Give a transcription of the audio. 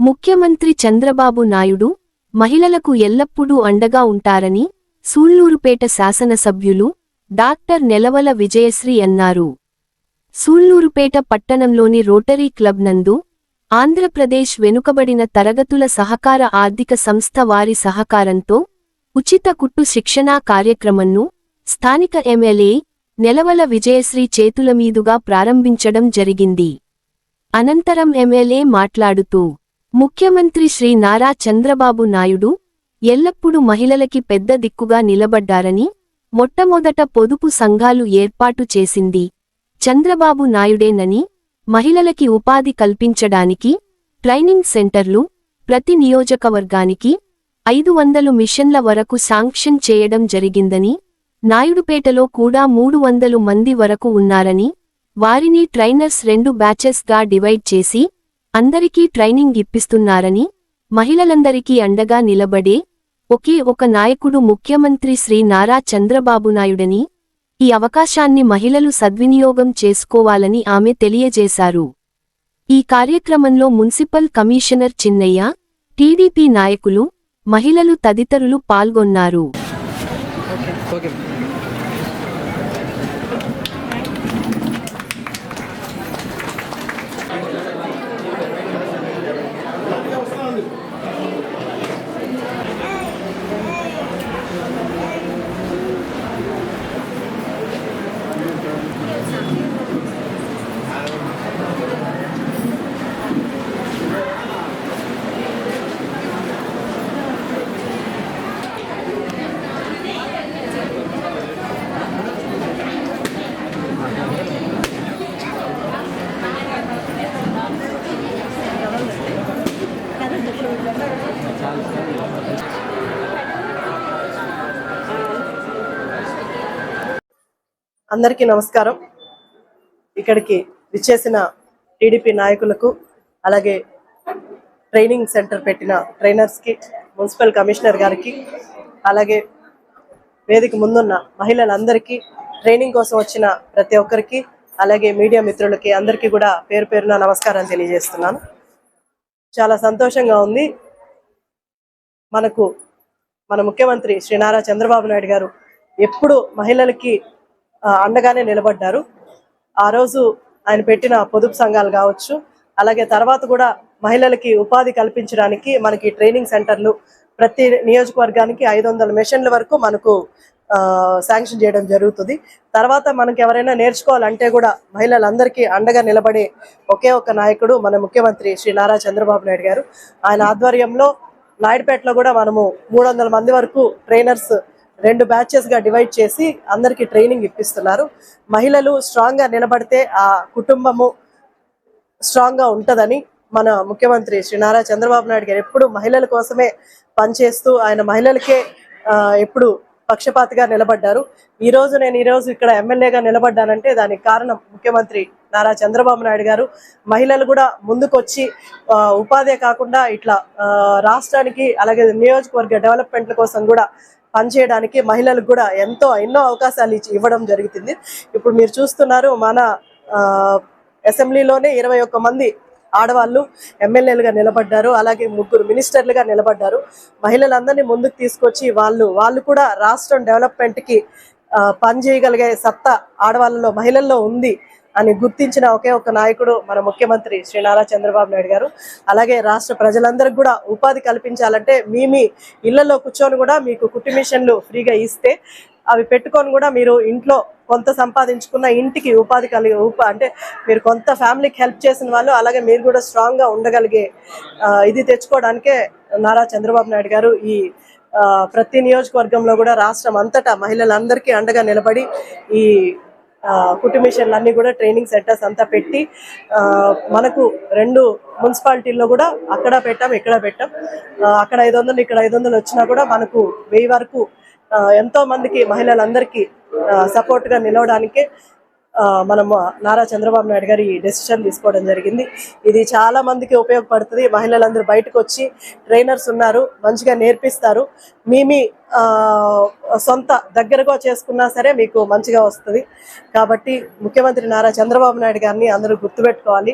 ముఖ్యమంత్రి చంద్రబాబు నాయుడు మహిళలకు ఎల్లప్పుడూ అండగా ఉంటారని సూళ్ళూరుపేట శాసనసభ్యులు డాక్టర్ నెలవల విజయశ్రీ అన్నారు. సూళ్ళూరుపేట పట్టణంలోని రోటరీ క్లబ్ నందు ఆంధ్రప్రదేశ్ వెనుకబడిన తరగతుల సహకార ఆర్థిక సంస్థ వారి సహకారంతో ఉచిత కుట్టు శిక్షణా కార్యక్రమంను స్థానిక ఎమ్మెల్యే నెలవల విజయశ్రీ చేతుల మీదుగా ప్రారంభించడం జరిగింది. అనంతరం ఎమ్మెల్యే మాట్లాడుతూ ముఖ్యమంత్రి శ్రీ నారా చంద్రబాబు నాయుడు ఎల్లప్పుడూ మహిళలకి పెద్ద దిక్కుగా నిలబడ్డారని మొట్టమొదట పొదుపు సంఘాలు ఏర్పాటు చేసింది చంద్రబాబు నాయుడేనని మహిళలకి ఉపాధి కల్పించడానికి ట్రైనింగ్ సెంటర్లు ప్రతి నియోజకవర్గానికి ఐదు వందలు మిషన్ల వరకు శాంక్షన్ చేయడం జరిగిందని నాయుడుపేటలో కూడా మూడు వందలు మంది వరకు ఉన్నారని వారిని ట్రైనర్స్ రెండు బ్యాచెస్గా డివైడ్ చేసి అందరికీ ట్రైనింగ్ ఇప్పిస్తున్నారని మహిళలందరికీ అండగా నిలబడే ఒకే ఒక నాయకుడు ముఖ్యమంత్రి శ్రీ నారా చంద్రబాబు నాయుడని ఈ అవకాశాన్ని మహిళలు సద్వినియోగం చేసుకోవాలని ఆమె తెలియజేశారు. ఈ కార్యక్రమంలో మున్సిపల్ కమిషనర్ చిన్నయ్య టీడీపీ నాయకులు మహిళలు తదితరులు పాల్గొన్నారు. అందరికీ నమస్కారం. ఇక్కడికి విచ్చేసిన టీడీపీ నాయకులకు అలాగే ట్రైనింగ్ సెంటర్ పెట్టిన ట్రైనర్స్కి మున్సిపల్ కమిషనర్ గారికి అలాగే వేదిక ముందున్న మహిళలందరికీ ట్రైనింగ్ కోసం వచ్చిన ప్రతి ఒక్కరికి అలాగే మీడియా మిత్రులకి అందరికీ కూడా పేరు పేరున నమస్కారం తెలియజేస్తున్నాను. చాలా సంతోషంగా ఉంది. మనకు మన ముఖ్యమంత్రి శ్రీ నారా చంద్రబాబు నాయుడు గారు ఎప్పుడు మహిళలకి అండగానే నిలబడ్డారు. ఆ రోజు ఆయన పెట్టిన పొదుపు సంఘాలు కావచ్చు అలాగే తర్వాత కూడా మహిళలకి ఉపాధి కల్పించడానికి మనకి ట్రైనింగ్ సెంటర్లు ప్రతి నియోజకవర్గానికి ఐదు వందల మెషిన్ల వరకు మనకు ఆ, శాంక్షన్ చేయడం జరుగుతుంది. తర్వాత మనకి ఎవరైనా నేర్చుకోవాలంటే కూడా మహిళలందరికీ అండగా నిలబడే ఒకే ఒక నాయకుడు మన ముఖ్యమంత్రి శ్రీ నారా చంద్రబాబు నాయుడు గారు. ఆయన ఆధ్వర్యంలో నాయుడుపేటలో కూడా మనము మూడు వందల మంది వరకు ట్రైనర్స్ రెండు బ్యాచెస్గా డివైడ్ చేసి అందరికి ట్రైనింగ్ ఇప్పిస్తున్నారు. మహిళలు స్ట్రాంగ్గా నిలబడితే ఆ కుటుంబము స్ట్రాంగ్గా ఉంటదని మన ముఖ్యమంత్రి శ్రీ నారా చంద్రబాబు నాయుడు గారు ఎప్పుడు మహిళల కోసమే పనిచేస్తూ ఆయన మహిళలకే ఆ, ఎప్పుడు పక్షపాతిగా నిలబడ్డారు. ఈ రోజు నేను ఈ రోజు ఇక్కడ ఎమ్మెల్యేగా నిలబడ్డానంటే దానికి కారణం ముఖ్యమంత్రి నారా చంద్రబాబు నాయుడు గారు. మహిళలు కూడా ముందుకొచ్చి ఉపాధి కాకుండా ఇట్లా రాష్ట్రానికి అలాగే నియోజకవర్గ డెవలప్మెంట్ల కోసం కూడా పనిచేయడానికి మహిళలకు కూడా ఎంతో ఎన్నో అవకాశాలు ఇచ్చి ఇవ్వడం జరుగుతుంది. ఇప్పుడు మీరు చూస్తున్నారు మన ఆ, అసెంబ్లీలోనే ఇరవై ఒక్క మంది ఆడవాళ్ళు ఎమ్మెల్యేలుగా నిలబడ్డారు అలాగే ముగ్గురు మినిస్టర్లుగా నిలబడ్డారు. మహిళలందరినీ ముందుకు తీసుకొచ్చి వాళ్ళు వాళ్ళు కూడా రాష్ట్రం డెవలప్మెంట్కి పనిచేయగలిగే పని చేయగలిగే సత్తా ఆడవాళ్ళలో మహిళల్లో ఉంది. అని గుర్తించిన ఒకే ఒక నాయకుడు మన ముఖ్యమంత్రి శ్రీ నారా చంద్రబాబు నాయుడు గారు. అలాగే రాష్ట్ర ప్రజలందరికీ కూడా ఉపాధి కల్పించాలంటే మీ మీ ఇళ్ళలో కూర్చొని కూడా మీకు కుట్టి మిషన్లు ఫ్రీగా ఇస్తే అవి పెట్టుకొని కూడా మీరు ఇంట్లో కొంత సంపాదించుకున్న ఇంటికి ఉపాధి కలిగి ఉపా అంటే మీరు కొంత ఫ్యామిలీకి హెల్ప్ చేసిన వాళ్ళు అలాగే మీరు కూడా స్ట్రాంగ్గా ఉండగలిగే ఇది తెచ్చుకోవడానికే నారా చంద్రబాబు నాయుడు గారు ఈ ప్రతి నియోజకవర్గంలో కూడా రాష్ట్రం అంతటా మహిళలందరికీ అండగా నిలబడి ఈ ఆ, కుట్టు కూడా ట్రైనింగ్ సెంటర్స్ అంతా పెట్టి ఆ, మనకు రెండు మున్సిపాలిటీల్లో కూడా అక్కడ పెట్టాం ఇక్కడ పెట్టాం. ఆ, అక్కడ ఐదు వందలు ఇక్కడ ఐదు వందలు వచ్చినా కూడా మనకు వెయ్యి వరకు ఆ, ఎంతో మందికి మహిళలందరికీ సపోర్ట్గా నిలవడానికే ఆ, మనము నారా చంద్రబాబు నాయుడు గారు ఈ డెసిషన్ తీసుకోవడం జరిగింది. ఇది చాలా మందికి ఉపయోగపడుతుంది. మహిళలందరూ బయటకు వచ్చి ట్రైనర్స్ ఉన్నారు మంచిగా నేర్పిస్తారు. మీ మీ ఆ, సొంత దగ్గరగా చేసుకున్నా సరే మీకు మంచిగా వస్తుంది. కాబట్టి ముఖ్యమంత్రి నారా చంద్రబాబు నాయుడు గారిని అందరూ గుర్తుపెట్టుకోవాలి.